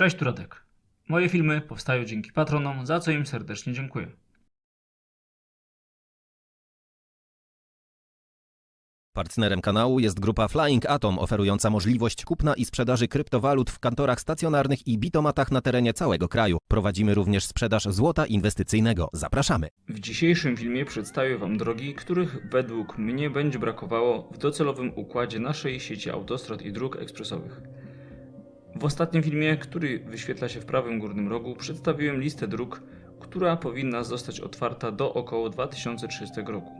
Cześć, tu Radek. Moje filmy powstają dzięki patronom, za co im serdecznie dziękuję. Partnerem kanału jest grupa Flying Atom, oferująca możliwość kupna i sprzedaży kryptowalut w kantorach stacjonarnych i bitomatach na terenie całego kraju. Prowadzimy również sprzedaż złota inwestycyjnego. Zapraszamy. W dzisiejszym filmie przedstawię Wam drogi, których według mnie będzie brakowało w docelowym układzie naszej sieci autostrad i dróg ekspresowych. W ostatnim filmie, który wyświetla się w prawym górnym rogu, przedstawiłem listę dróg, która powinna zostać otwarta do około 2030 roku.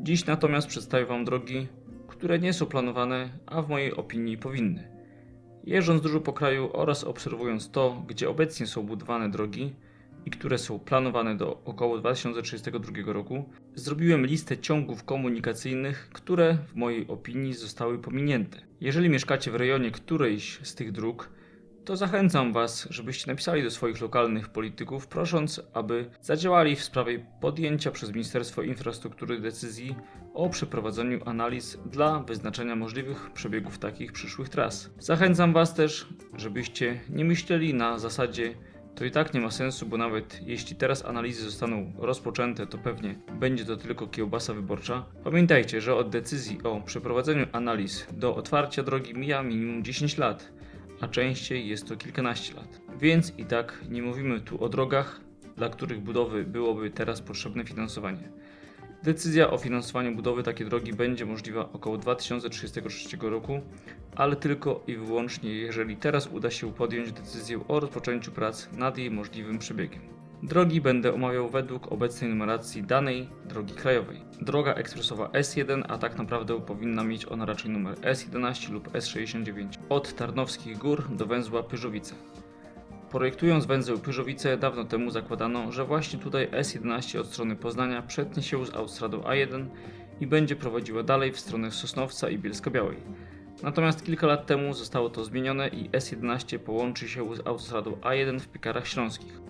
Dziś natomiast przedstawię Wam drogi, które nie są planowane, a w mojej opinii powinny. Jeżdżąc dużo po kraju oraz obserwując to, gdzie obecnie są budowane drogi i które są planowane do około 2032 roku, zrobiłem listę ciągów komunikacyjnych, które w mojej opinii zostały pominięte. Jeżeli mieszkacie w rejonie którejś z tych dróg, to zachęcam Was, żebyście napisali do swoich lokalnych polityków, prosząc, aby zadziałali w sprawie podjęcia przez Ministerstwo Infrastruktury decyzji o przeprowadzeniu analiz dla wyznaczenia możliwych przebiegów takich przyszłych tras. Zachęcam Was też, żebyście nie myśleli na zasadzie to i tak nie ma sensu, bo nawet jeśli teraz analizy zostaną rozpoczęte, to pewnie będzie to tylko kiełbasa wyborcza. Pamiętajcie, że od decyzji o przeprowadzeniu analiz do otwarcia drogi mija minimum 10 lat a częściej jest to kilkanaście lat. Więc i tak nie mówimy tu o drogach, dla których budowy byłoby teraz potrzebne finansowanie. Decyzja o finansowaniu budowy takiej drogi będzie możliwa około 2033 roku, ale tylko i wyłącznie jeżeli teraz uda się podjąć decyzję o rozpoczęciu prac nad jej możliwym przebiegiem. Drogi będę omawiał według obecnej numeracji danej drogi krajowej. Droga ekspresowa S1, a tak naprawdę powinna mieć ona raczej numer S11 lub S69 od Tarnowskich Gór do węzła Pyżowice. Projektując węzeł Pyżowice dawno temu zakładano, że właśnie tutaj S11 od strony Poznania przetnie się z autostradą A1 i będzie prowadziła dalej w stronę Sosnowca i Bielska-Białej. Natomiast kilka lat temu zostało to zmienione i S11 połączy się z autostradą A1 w Piekarach Śląskich.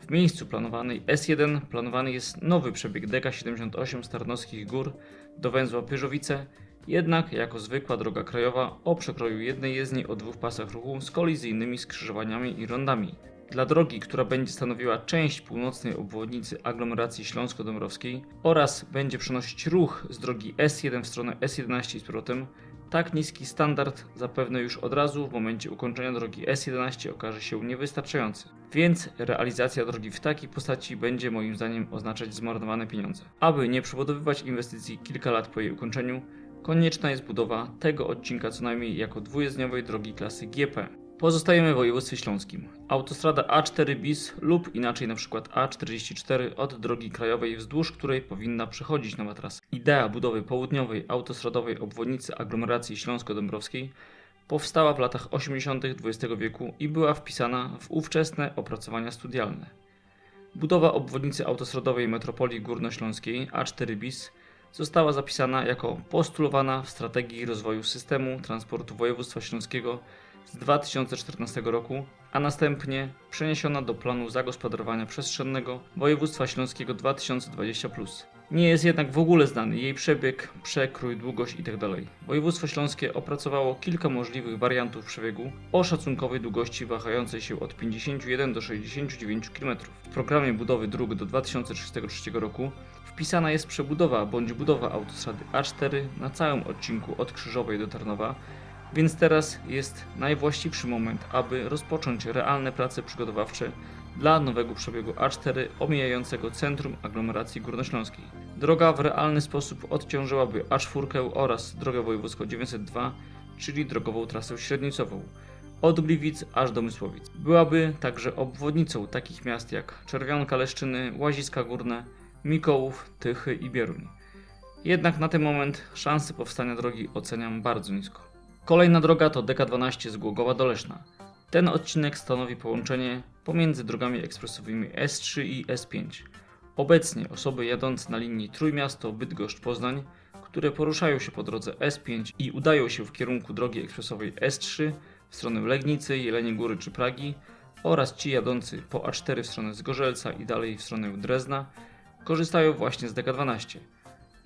W miejscu planowanej S1 planowany jest nowy przebieg DK78 z Tarnowskich Gór do węzła Pyżowice, jednak jako zwykła droga krajowa o przekroju jednej jezdni o dwóch pasach ruchu z kolizyjnymi skrzyżowaniami i rondami. Dla drogi, która będzie stanowiła część północnej obwodnicy aglomeracji śląsko-dąbrowskiej oraz będzie przenosić ruch z drogi S1 w stronę S11 z powrotem, tak niski standard zapewne już od razu w momencie ukończenia drogi S11 okaże się niewystarczający. Więc realizacja drogi w takiej postaci będzie moim zdaniem oznaczać zmarnowane pieniądze. Aby nie przebudowywać inwestycji kilka lat po jej ukończeniu, konieczna jest budowa tego odcinka co najmniej jako dwujezdniowej drogi klasy GP. Pozostajemy w województwie śląskim. Autostrada A4 bis lub inaczej na przykład A44 od drogi krajowej, wzdłuż której powinna przechodzić nowa trasa. Idea budowy południowej autostradowej obwodnicy aglomeracji śląsko-dąbrowskiej powstała w latach 80. XX wieku i była wpisana w ówczesne opracowania studialne. Budowa obwodnicy autostradowej metropolii górnośląskiej A4 bis została zapisana jako postulowana w strategii rozwoju systemu transportu województwa śląskiego z 2014 roku, a następnie przeniesiona do planu zagospodarowania przestrzennego województwa śląskiego 2020. Nie jest jednak w ogóle znany jej przebieg, przekrój, długość itd. Województwo śląskie opracowało kilka możliwych wariantów przebiegu o szacunkowej długości wahającej się od 51 do 69 km. W programie budowy dróg do 2033 roku wpisana jest przebudowa bądź budowa autostrady A4 na całym odcinku od Krzyżowej do Tarnowa, więc teraz jest najwłaściwszy moment, aby rozpocząć realne prace przygotowawcze dla nowego przebiegu A4 omijającego centrum aglomeracji górnośląskiej. Droga w realny sposób odciążyłaby A4 oraz drogę wojewódzką 902, czyli drogową trasę średnicową, od Gliwic aż do Mysłowic. Byłaby także obwodnicą takich miast jak Czerwionka Leszczyny, Łaziska Górne, Mikołów, Tychy i Bieruń. Jednak na ten moment szanse powstania drogi oceniam bardzo nisko. Kolejna droga to DK12 z Głogowa do Leszna. Ten odcinek stanowi połączenie pomiędzy drogami ekspresowymi S3 i S5. Obecnie osoby jadące na linii Trójmiasto Bydgoszcz-Poznań, które poruszają się po drodze S5 i udają się w kierunku drogi ekspresowej S3 w stronę Legnicy, Jeleniej Góry czy Pragi oraz ci jadący po A4 w stronę Zgorzelca i dalej w stronę Drezna korzystają właśnie z DK12.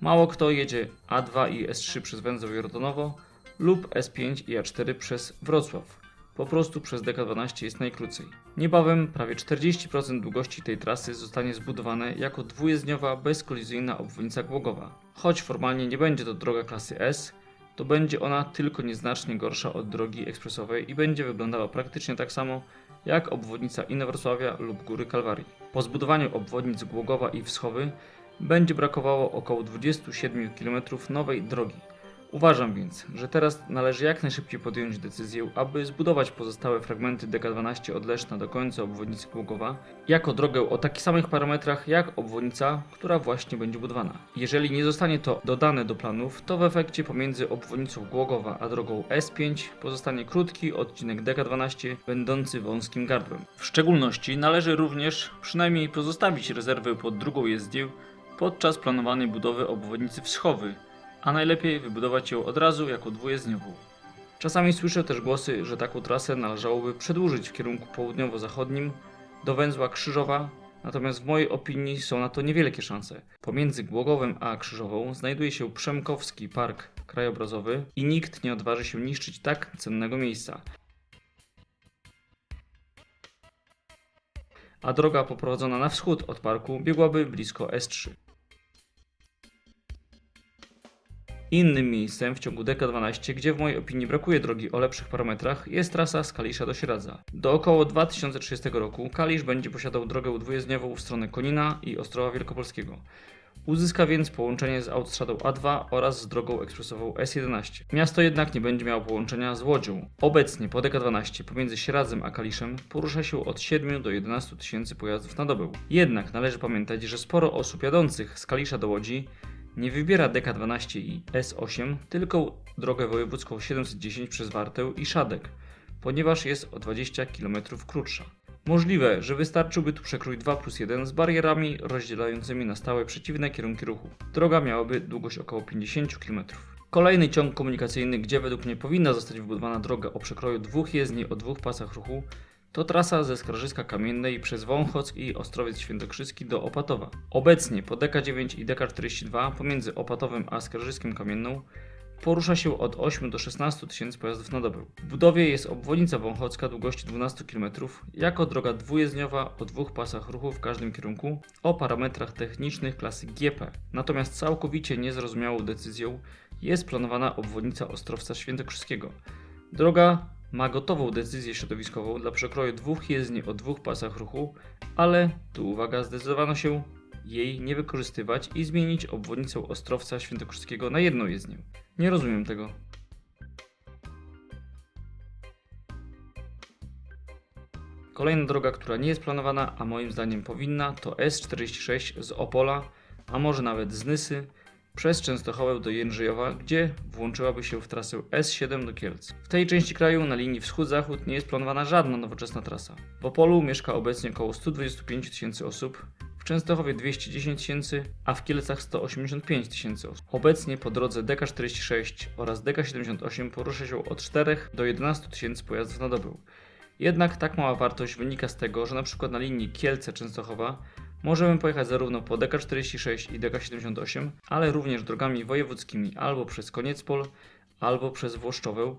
Mało kto jedzie A2 i S3 przez węzeł Jordonowo lub S5 i A4 przez Wrocław. Po prostu przez DK12 jest najkrócej. Niebawem prawie 40% długości tej trasy zostanie zbudowane jako dwujezdniowa, bezkolizyjna obwodnica Głogowa. Choć formalnie nie będzie to droga klasy S, to będzie ona tylko nieznacznie gorsza od drogi ekspresowej i będzie wyglądała praktycznie tak samo jak obwodnica Inowrocławia lub Góry Kalwarii. Po zbudowaniu obwodnic Głogowa i Wschowy będzie brakowało około 27 km nowej drogi. Uważam więc, że teraz należy jak najszybciej podjąć decyzję, aby zbudować pozostałe fragmenty DK12 od Leszna do końca obwodnicy Głogowa jako drogę o takich samych parametrach jak obwodnica, która właśnie będzie budowana. Jeżeli nie zostanie to dodane do planów, to w efekcie pomiędzy obwodnicą Głogowa a drogą S5 pozostanie krótki odcinek DK12 będący wąskim gardłem. W szczególności należy również przynajmniej pozostawić rezerwę pod drugą jezdnię podczas planowanej budowy obwodnicy Wschowy, a najlepiej wybudować ją od razu jako dwujezdniową. Czasami słyszę też głosy, że taką trasę należałoby przedłużyć w kierunku południowo-zachodnim do węzła Krzyżowa, natomiast w mojej opinii są na to niewielkie szanse. Pomiędzy Głogowem a Krzyżową znajduje się Przemkowski Park Krajobrazowy i nikt nie odważy się niszczyć tak cennego miejsca. A droga poprowadzona na wschód od parku biegłaby blisko S3. Innym miejscem w ciągu DK12, gdzie w mojej opinii brakuje drogi o lepszych parametrach, jest trasa z Kalisza do Sieradza. Do około 2030 roku Kalisz będzie posiadał drogę dwujezdniową w stronę Konina i Ostrowa Wielkopolskiego. Uzyska więc połączenie z autostradą A2 oraz z drogą ekspresową S11. Miasto jednak nie będzie miało połączenia z Łodzią. Obecnie po DK12 pomiędzy Sieradzem a Kaliszem porusza się od 7 do 11 tysięcy pojazdów na dobę. Jednak należy pamiętać, że sporo osób jadących z Kalisza do Łodzi nie wybiera DK12 i S8, tylko drogę wojewódzką 710 przez Wartę i Szadek, ponieważ jest o 20 km krótsza. Możliwe, że wystarczyłby tu przekrój 2 plus 1 z barierami rozdzielającymi na stałe przeciwne kierunki ruchu. Droga miałaby długość około 50 km. Kolejny ciąg komunikacyjny, gdzie według mnie powinna zostać wybudowana droga o przekroju dwóch jezdni o dwóch pasach ruchu, to trasa ze Skarżyska Kamiennej przez Wąchock i Ostrowiec Świętokrzyski do Opatowa. Obecnie po DK9 i DK42 pomiędzy Opatowem a Skarżyskiem Kamienną porusza się od 8 do 16 tysięcy pojazdów na dobę. W budowie jest obwodnica Wąchocka długości 12 km jako droga dwujezdniowa o dwóch pasach ruchu w każdym kierunku o parametrach technicznych klasy GP. Natomiast całkowicie niezrozumiałą decyzją jest planowana obwodnica Ostrowca Świętokrzyskiego. Droga ma gotową decyzję środowiskową dla przekroju dwóch jezdni o dwóch pasach ruchu, ale tu uwaga, zdecydowano się jej nie wykorzystywać i zmienić obwodnicę Ostrowca Świętokrzyskiego na jedną jezdnię. Nie rozumiem tego. Kolejna droga, która nie jest planowana, a moim zdaniem powinna, to S46 z Opola, a może nawet z Nysy, przez Częstochowę do Jędrzejowa, gdzie włączyłaby się w trasę S7 do Kielc. W tej części kraju na linii wschód-zachód nie jest planowana żadna nowoczesna trasa. W Opolu mieszka obecnie około 125 tysięcy osób, w Częstochowie 210 tysięcy, a w Kielcach 185 tysięcy osób. Obecnie po drodze DK46 oraz DK78 porusza się od 4 do 11 tysięcy pojazdów na dobę. Jednak tak mała wartość wynika z tego, że na przykład na linii Kielce-Częstochowa możemy pojechać zarówno po DK46 i DK78, ale również drogami wojewódzkimi albo przez Koniecpol, albo przez Włoszczowę,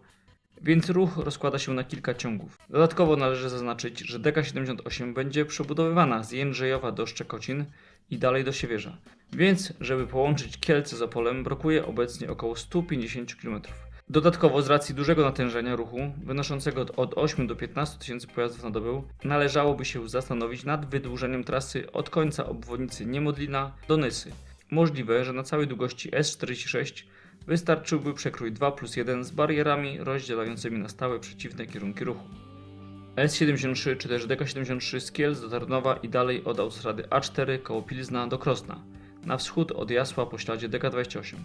więc ruch rozkłada się na kilka ciągów. Dodatkowo należy zaznaczyć, że DK78 będzie przebudowywana z Jędrzejowa do Szczekocin i dalej do Siewierza. Więc, żeby połączyć Kielce z Opolem, brakuje obecnie około 150 km. Dodatkowo, z racji dużego natężenia ruchu, wynoszącego od- od 8 do 15 tysięcy pojazdów na dobę, należałoby się zastanowić nad wydłużeniem trasy od końca obwodnicy Niemodlina do Nysy. Możliwe, że na całej długości S46 wystarczyłby przekrój 2 plus 1 z barierami rozdzielającymi na stałe przeciwne kierunki ruchu. S73 czy też DK73 z Kielc do Tarnowa i dalej od autostrady A4 koło Pilzna do Krosna, na wschód od Jasła po śladzie DK28.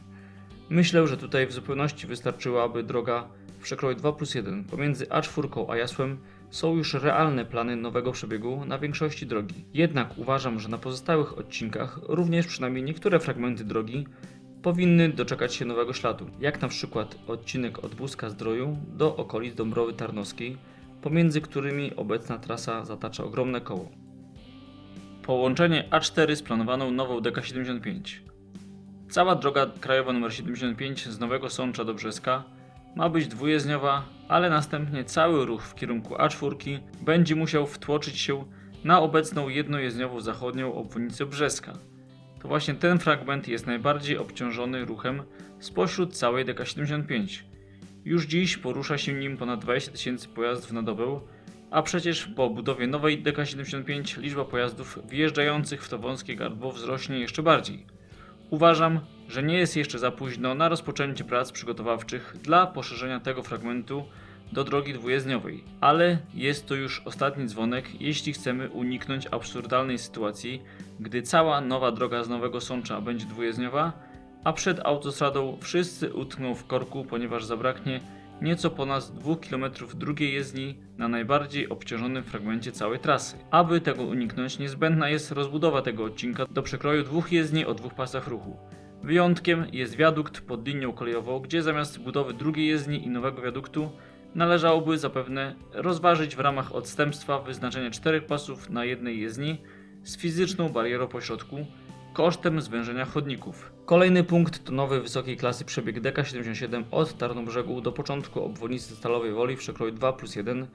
Myślę, że tutaj w zupełności wystarczyłaby droga w przekroju 2 plus 1. Pomiędzy A4 a Jasłem są już realne plany nowego przebiegu na większości drogi. Jednak uważam, że na pozostałych odcinkach również przynajmniej niektóre fragmenty drogi powinny doczekać się nowego śladu, jak na przykład odcinek od Buzka Zdroju do okolic Dąbrowy Tarnowskiej, pomiędzy którymi obecna trasa zatacza ogromne koło. Połączenie A4 z planowaną nową DK75. Cała droga krajowa nr 75 z Nowego Sącza do Brzeska ma być dwujezdniowa, ale następnie cały ruch w kierunku A4 będzie musiał wtłoczyć się na obecną jednojezdniową zachodnią obwodnicę Brzeska. To właśnie ten fragment jest najbardziej obciążony ruchem spośród całej DK75. Już dziś porusza się nim ponad 20 tysięcy pojazdów na dobę, a przecież po budowie nowej DK75 liczba pojazdów wjeżdżających w to wąskie gardło wzrośnie jeszcze bardziej. Uważam, że nie jest jeszcze za późno na rozpoczęcie prac przygotowawczych dla poszerzenia tego fragmentu do drogi dwujezdniowej, ale jest to już ostatni dzwonek, jeśli chcemy uniknąć absurdalnej sytuacji, gdy cała nowa droga z Nowego Sącza będzie dwujezdniowa, a przed autostradą wszyscy utkną w korku, ponieważ zabraknie nieco ponad 2 km drugiej jezdni na najbardziej obciążonym fragmencie całej trasy. Aby tego uniknąć, niezbędna jest rozbudowa tego odcinka do przekroju dwóch jezdni o dwóch pasach ruchu. Wyjątkiem jest wiadukt pod linią kolejową, gdzie zamiast budowy drugiej jezdni i nowego wiaduktu należałoby zapewne rozważyć w ramach odstępstwa wyznaczenie czterech pasów na jednej jezdni z fizyczną barierą pośrodku kosztem zwężenia chodników. Kolejny punkt to nowy wysokiej klasy przebieg DK77 od Tarnobrzegu do początku obwodnicy Stalowej Woli w przekroju 2 plus 1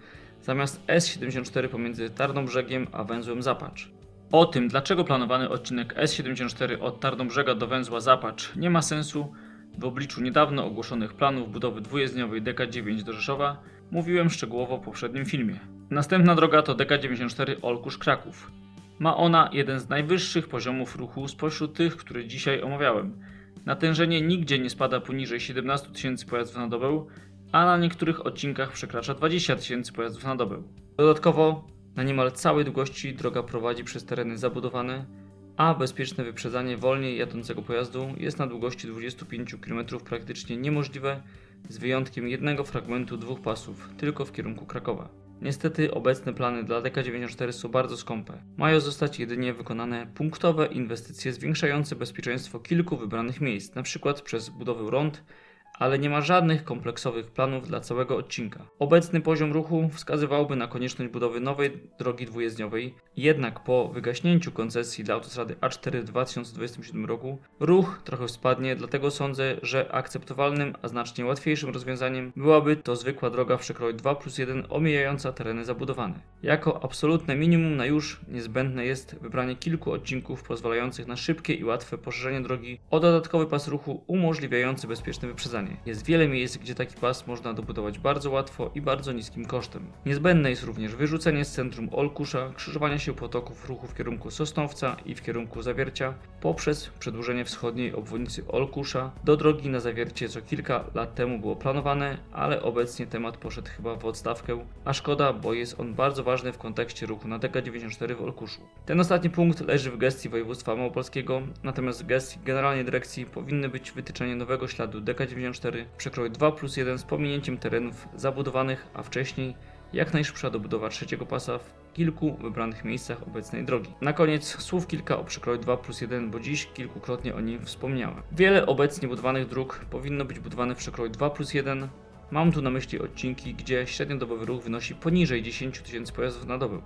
zamiast S74 pomiędzy Tarnobrzegiem a węzłem Zapacz. O tym, dlaczego planowany odcinek S74 od Tarnobrzega do węzła Zapacz nie ma sensu w obliczu niedawno ogłoszonych planów budowy dwujezdniowej DK9 do Rzeszowa, mówiłem szczegółowo w poprzednim filmie. Następna droga to DK94 Olkusz-Kraków. Ma ona jeden z najwyższych poziomów ruchu spośród tych, które dzisiaj omawiałem. Natężenie nigdzie nie spada poniżej 17 tysięcy pojazdów na dobę, a na niektórych odcinkach przekracza 20 tysięcy pojazdów na dobę. Dodatkowo na niemal całej długości droga prowadzi przez tereny zabudowane, a bezpieczne wyprzedzanie wolniej jadącego pojazdu jest na długości 25 km praktycznie niemożliwe, z wyjątkiem jednego fragmentu dwóch pasów, tylko w kierunku Krakowa. Niestety obecne plany dla DK94 są bardzo skąpe. Mają zostać jedynie wykonane punktowe inwestycje zwiększające bezpieczeństwo kilku wybranych miejsc, np. przez budowę rond, ale nie ma żadnych kompleksowych planów dla całego odcinka. Obecny poziom ruchu wskazywałby na konieczność budowy nowej drogi dwujezdniowej, jednak po wygaśnięciu koncesji dla autostrady A4 w 2027 roku ruch trochę spadnie, dlatego sądzę, że akceptowalnym, a znacznie łatwiejszym rozwiązaniem byłaby to zwykła droga w przekroju 2 plus 1 omijająca tereny zabudowane. Jako absolutne minimum na już niezbędne jest wybranie kilku odcinków pozwalających na szybkie i łatwe poszerzenie drogi o dodatkowy pas ruchu umożliwiający bezpieczne wyprzedzanie. Jest wiele miejsc, gdzie taki pas można dobudować bardzo łatwo i bardzo niskim kosztem. Niezbędne jest również wyrzucenie z centrum Olkusza krzyżowania się potoków ruchu w kierunku Sosnowca i w kierunku Zawiercia poprzez przedłużenie wschodniej obwodnicy Olkusza do drogi na Zawiercie, co kilka lat temu było planowane, ale obecnie temat poszedł chyba w odstawkę, a szkoda, bo jest on bardzo ważny w kontekście ruchu na DK94 w Olkuszu. Ten ostatni punkt leży w gestii województwa małopolskiego, natomiast w gestii generalnej dyrekcji powinny być wytyczenie nowego śladu DK94 w przekroju 2 plus 1 z pominięciem terenów zabudowanych, a wcześniej jak najszybsza dobudowa trzeciego pasa w kilku wybranych miejscach obecnej drogi. Na koniec słów kilka o przekroju 2 plus 1, bo dziś kilkukrotnie o nim wspomniałem. Wiele obecnie budowanych dróg powinno być budowane w przekroju 2 plus 1. Mam tu na myśli odcinki, gdzie średniodobowy ruch wynosi poniżej 10 tysięcy pojazdów na dobę.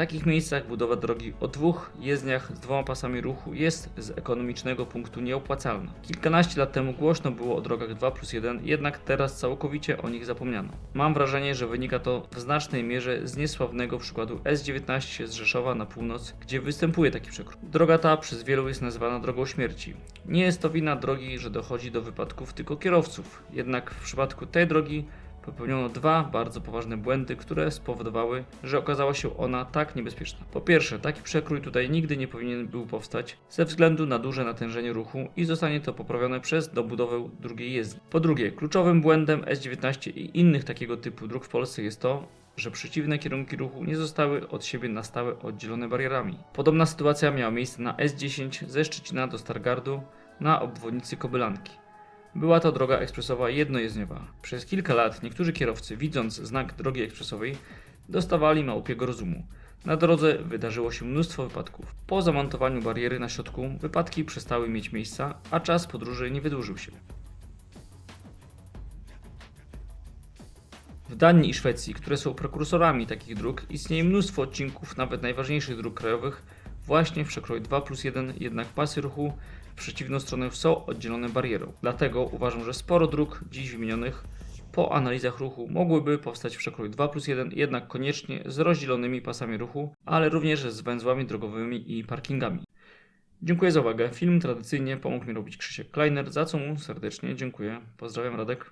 Takich miejscach budowa drogi o dwóch jezdniach z dwoma pasami ruchu jest z ekonomicznego punktu nieopłacalna. Kilkanaście lat temu głośno było o drogach 2 plus 1, jednak teraz całkowicie o nich zapomniano. Mam wrażenie, że wynika to w znacznej mierze z niesławnego przykładu S19 z Rzeszowa na północ, gdzie występuje taki przekrój. Droga ta przez wielu jest nazywana drogą śmierci. Nie jest to wina drogi, że dochodzi do wypadków tylko kierowców, jednak w przypadku tej drogi popełniono dwa bardzo poważne błędy, które spowodowały, że okazała się ona tak niebezpieczna. Po pierwsze, taki przekrój tutaj nigdy nie powinien był powstać ze względu na duże natężenie ruchu i zostanie to poprawione przez dobudowę drugiej jezdni. Po drugie, kluczowym błędem S19 i innych takiego typu dróg w Polsce jest to, że przeciwne kierunki ruchu nie zostały od siebie na stałe oddzielone barierami. Podobna sytuacja miała miejsce na S10 ze Szczecina do Stargardu na obwodnicy Kobylanki. Była to droga ekspresowa jednojezdniowa. Przez kilka lat niektórzy kierowcy, widząc znak drogi ekspresowej, dostawali małpiego rozumu. Na drodze wydarzyło się mnóstwo wypadków. Po zamontowaniu bariery na środku wypadki przestały mieć miejsca, a czas podróży nie wydłużył się. W Danii i Szwecji, które są prekursorami takich dróg, istnieje mnóstwo odcinków nawet najważniejszych dróg krajowych właśnie w przekroju 2 plus 1, jednak pasy ruchu przeciwną stronę są oddzielone barierą. Dlatego uważam, że sporo dróg dziś wymienionych po analizach ruchu mogłyby powstać w przekroju 2 plus 1, jednak koniecznie z rozdzielonymi pasami ruchu, ale również z węzłami drogowymi i parkingami. Dziękuję za uwagę. Film tradycyjnie pomógł mi robić Krzysiek Kleiner, za co mu serdecznie dziękuję. Pozdrawiam Radek.